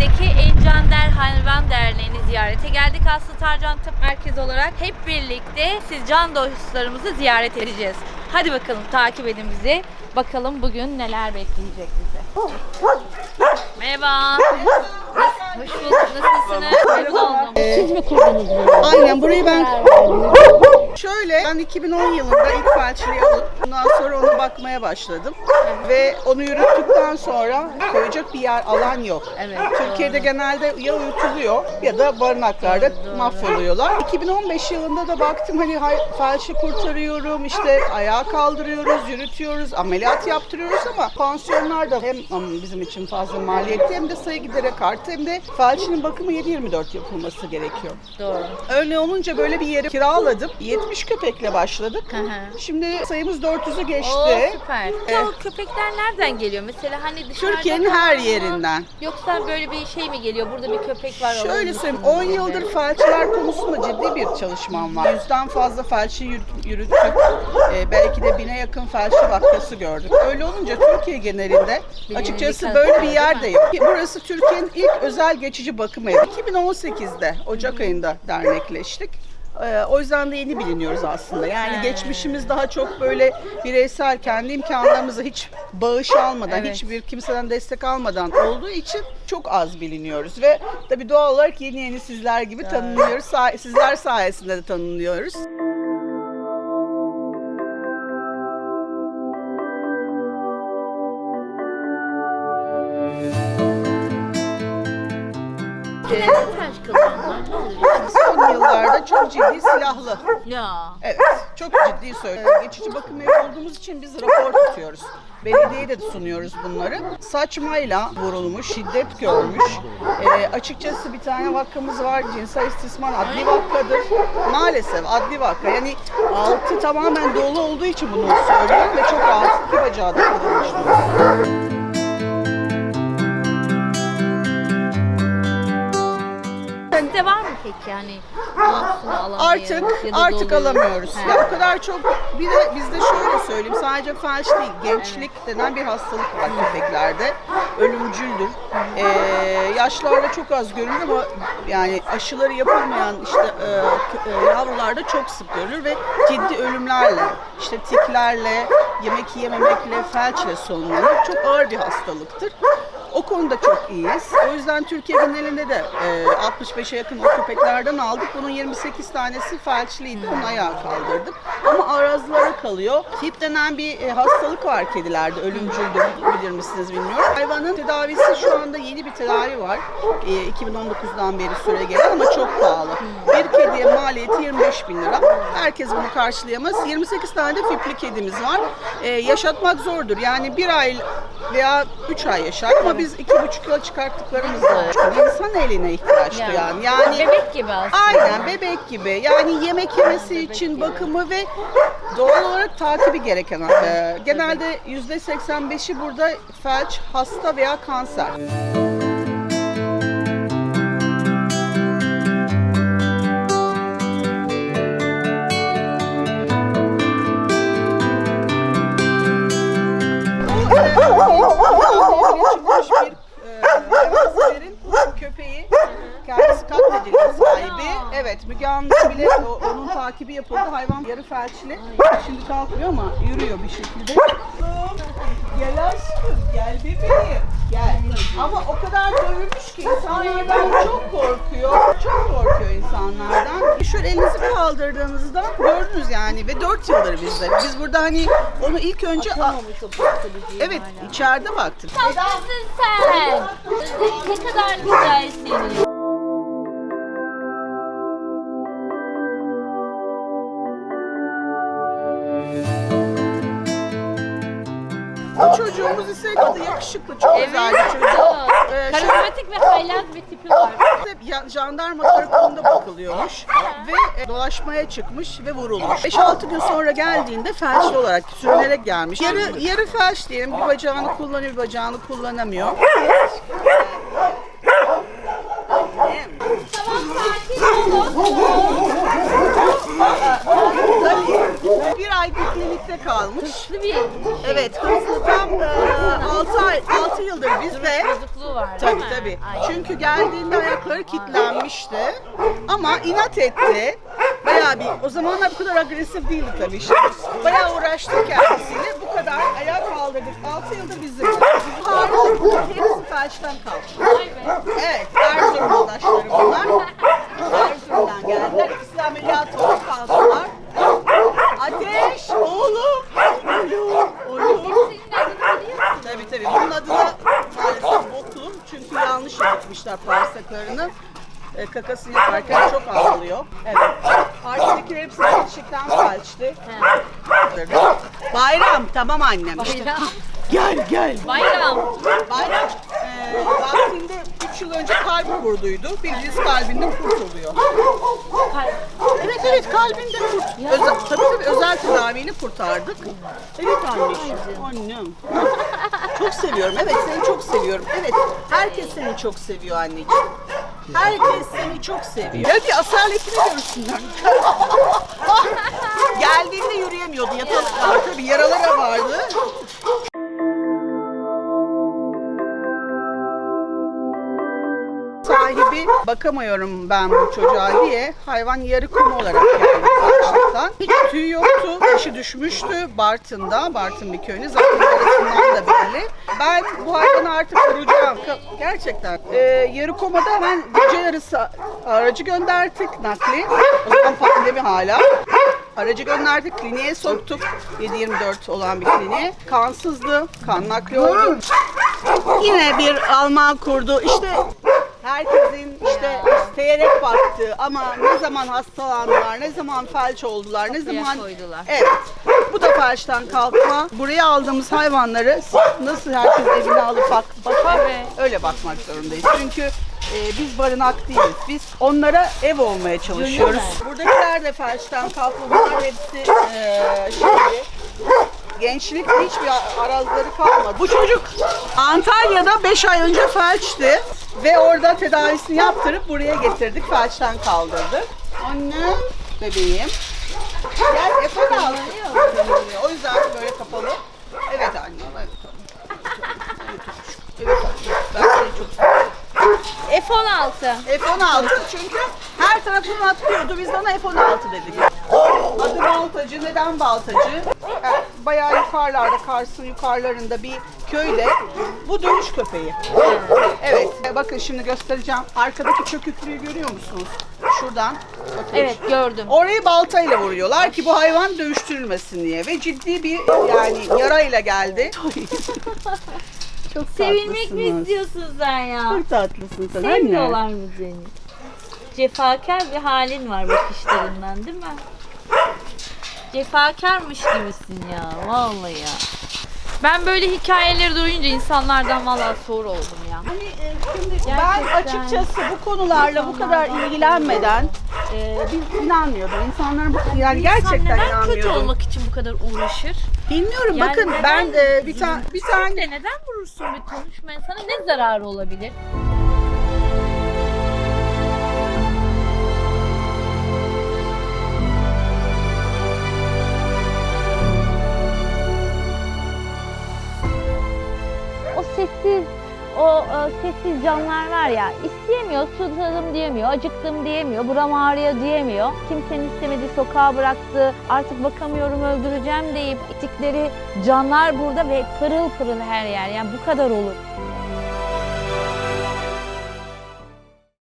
Türkiye'deki Encander Hayvan Derneği'ni ziyarete geldik. Aslı Tarcan Tıp Merkezi olarak hep birlikte siz can dostlarımızı ziyaret edeceğiz. Hadi bakalım takip edin bizi. Bakalım bugün neler bekleyecek bizi. Merhaba. Hoş bulduk. Nasılsınız? Memnun oldum. Siz mi kurdunuz bunu? Aynen burayı ben şöyle ben 2010 yılında ilk felçliği alıp ondan sonra ona bakmaya başladım. Ve onu yürüttükten sonra koyacak bir yer alan yok. Evet, Türkiye'de genelde ya uyutuluyor ya da barınaklarda mahvoluyorlar. 2015 yılında da baktım hani felçli kurtarıyorum, işte ayağa kaldırıyoruz, yürütüyoruz, ameliyat yaptırıyoruz ama pansiyonlar da hem bizim için fazla maliyetli hem de sayı giderek arttı hem de felçlinin bakımı 7-24 yapılması gerekiyor. Doğru. Öyle olunca böyle bir yeri kiraladım. 70 köpekle başladık. Hı hı. Şimdi sayımız 400'ü geçti. Oo süper. Ya o köpekler nereden geliyor? Mesela hani dışarıda Türkiye'nin her kalan mı? yerinden. Yoksa böyle bir şey mi geliyor? Burada bir köpek var. Şöyle alır söyleyeyim, mısınız 10 gibi? yıldır felçler konusunda ciddi bir çalışmam var. Yüzden fazla felçi yürüt- yürüttük. Ee, belki de bine yakın felçli vakası gördük. Öyle olunca Türkiye genelinde açıkçası böyle bir yer de yok. Burası Türkiye'nin ilk özel geçici bakım evi. 2018'de Ocak ayında dernekleştik. Ee, O yüzden de yeni biliniyoruz aslında. Yani He. geçmişimiz daha çok böyle bireysel kendi imkanlarımızı hiç bağış almadan, Evet. hiçbir kimseden destek almadan olduğu için çok az biliniyoruz ve tabii doğal olarak yeni yeni sizler gibi tanınıyoruz. Sa- Sizler sayesinde de tanınıyoruz. Felç kalıyorlar? Ne oluyor? Son yıllarda çok ciddi silahlı. Ya. Evet, çok ciddi söylüyorum. Geçici bakım evi olduğumuz için biz rapor tutuyoruz. Belediyeye de sunuyoruz bunları. Saçmayla vurulmuş, şiddet görmüş. Ee, açıkçası bir tane vakamız var. Cinsel istismar adli vakadır. Maalesef adli vaka. Yani altı tamamen dolu olduğu için bunu söylüyorum ve çok rahatsız iki bacağı da kırılmış durumda. Peki yani alamayız Artık ya da artık alamıyoruz. He. Ya o kadar çok bir de bizde şöyle söyleyeyim sadece felç değil gençlik denen bir hastalık var köpeklerde. Ölümcüldür. Ee, yaşlarda çok az görülür ama yani aşıları yapılmayan işte e, e, yavrularda çok sık görülür ve ciddi ölümlerle işte tiklerle yemek yememekle felçle sonlanır. Çok ağır bir hastalıktır. O konuda çok iyiyiz. O yüzden Türkiye genelinde de e, 65'e yakın o köpeklerden aldık. Bunun 28 tanesi felçliydi. Onu ayağa kaldırdık. Ama arazlara kalıyor. Tip denen bir e, hastalık var kedilerde. Ölümcüldür bilir misiniz bilmiyorum. Hayvanın tedavisi şu anda yeni bir tedavi var. E, 2019'dan beri süre gelen ama çok pahalı. Bir kediye maliyeti 25 bin lira. Herkes bunu karşılayamaz. 28 tane de fipli kedimiz var. E, yaşatmak zordur. Yani bir ay veya 3 ay yaşar ama biz 2,5 yıla çıkarttıklarımız da oldu. İnsan eline ihtiyaç Yani, duyan. Yani bebek gibi aslında. Aynen bebek gibi. Yani yemek yemesi için bakımı ve doğal olarak takibi gereken. e, genelde %85'i burada felç, hasta veya kanser. Bu e, çıkmış bir e, hayvanseverin köpeği. Kendisi katledildi sahibi. Evet Müge Anlı bile o- onun takibi yapıldı. Hayvan yarı felçli. Şimdi kalkmıyor ama yürüyor bir şekilde. Gel aşkım gel bebeğim gel. Ama o kadar dövülmüş ki insanlardan çok korkuyor. Çok korkuyor insanlardan. Şöyle elinizi kaldırdığınızda gördünüz yani ve 4 yıldır bizde. Biz burada hani onu ilk önce Evet içeride baktık. Tatlısın sen. Ne kadar güzelsin. İse adı yakışıklı, çok güzel bir çocuk. Ee, Karizmatik ve haylaz bir tipi var. hep ya- jandarma tarafında bakılıyormuş ve e, dolaşmaya çıkmış ve vurulmuş. 5-6 gün sonra geldiğinde felçli olarak sürünerek gelmiş. Yarı, yarı felç diyelim, bir bacağını kullanıyor, bir bacağını kullanamıyor. Bir ay bir klinikte kalmış. Hırslı bir Evet, hızlı tam e, 6 ay 6 yıldır bizde. Bozukluğu var değil Tabii mi? tabii. Ay. Çünkü geldiğinde ayakları kilitlenmişti. Ama inat etti. Bayağı bir, o zamanlar bu kadar agresif değildi tabii işte. Bayağı uğraştık kendisiyle. Bu kadar ayağa kaldırdık. 6 yıldır bizim. Hariç hepsi felçten kaldı. Vay be. Evet, Erzurum yoldaşları bunlar. Erzurum'dan geldiler. İkisi de ameliyat oldu kaldılar. Ateş, oğlum, oğlum, oğlum. Senin adını biliyorsun. Tabii tabii. Bunun adı da maalesef boklu. Çünkü yanlış yapmışlar bağırsaklarını. E, kakasını yaparken çok ağlıyor. Evet. Arkadakiler hepsi gerçekten felçli. Bayram, tamam annem. Bayram. Gel gel. Bayram. Bayram e, vaktinde 3 yıl önce kalp vurduydu. Bildiğiniz kalbinden kurtuluyor. Evet evet kalbinde kurt. Özel, tabii tabii özel tedaviyle kurtardık. Evet anneciğim. Annem. çok seviyorum. Evet seni çok seviyorum. Evet herkes seni çok seviyor anneciğim. Herkes seni çok seviyor. Hadi asaletini görsünler. Geldiğinde yürüyemiyordu. Yatalak var tabii yaraları vardı. sahibi bakamıyorum ben bu çocuğa diye hayvan yarı kum olarak geldi Hiç tüy yoktu. Başı düşmüştü Bartın'da. Bartın bir köyünde. Zaten arasından da belli. Ben bu hayvanı artık vuracağım. Gerçekten. Ee, yarı komada hemen gece yarısı aracı gönderdik nakli. O zaman pandemi hala. Aracı gönderdik, kliniğe soktuk. 7-24 olan bir kliniğe. Kansızdı, kan nakli oldu. Yine bir Alman kurdu. İşte herkesin işte isteyerek baktığı ama ne zaman hastalandılar, ne zaman felç oldular, ne zaman... koydular. Evet. Bu da felçten kalkma. Buraya aldığımız hayvanları nasıl herkes evine alıp bak, bakar, Evet. öyle bakmak zorundayız. Çünkü e, biz barınak değiliz. Biz onlara ev olmaya çalışıyoruz. Buradakiler de felçten kalkma. Bunlar hepsi e, şeyi, gençlikte hiçbir arazları kalmadı. Bu çocuk Antalya'da 5 ay önce felçti ve orada tedavisini yaptırıp buraya getirdik. Felçten kaldırdık. Anne, bebeğim. Gel al. O yüzden böyle kapalı. Evet anne. Evet, evet anne. Ben seni çok seviyorum. F16. F-16 çünkü her tarafını atlıyordu. Biz de ona F-16 dedik. Adı Baltacı. Neden Baltacı? Yani bayağı yukarılarda, Kars'ın yukarılarında bir köyde bu dönüş köpeği. Evet. Bakın şimdi göstereceğim. Arkadaki çöküklüğü görüyor musunuz? Şuradan. Bakın. Evet gördüm. Orayı baltayla vuruyorlar ki bu hayvan dövüştürülmesin diye ve ciddi bir yani yarayla geldi. Çok Sevilmek mi tatlısınız. istiyorsun sen ya? Çok tatlısın sen. Sevmiyorlar mı seni? Cefakar bir halin var bakışlarından değil mi? Cefakarmış gibisin ya vallahi ya. Ben böyle hikayeleri duyunca insanlardan vallahi soğur oldum ya. Hani e, şimdi ben Gerçekten. açıkçası bu konularla bu kadar ilgilenmeden e, biz inanmıyordum. İnsanların bu yani gerçekten neden kötü inanmıyordum. olmak için bu kadar uğraşır? Bilmiyorum Yani bakın neden ben e, bir tane bir tane De neden vurursun bir konuşmaya? Sana ne zararı olabilir? Sessiz o e, sessiz canlar var ya isteyemiyor, susadım diyemiyor, acıktım diyemiyor, buram ağrıyor diyemiyor. Kimsenin istemediği sokağa bıraktı, artık bakamıyorum öldüreceğim deyip ittikleri canlar burada ve pırıl pırıl her yer. Yani bu kadar olur.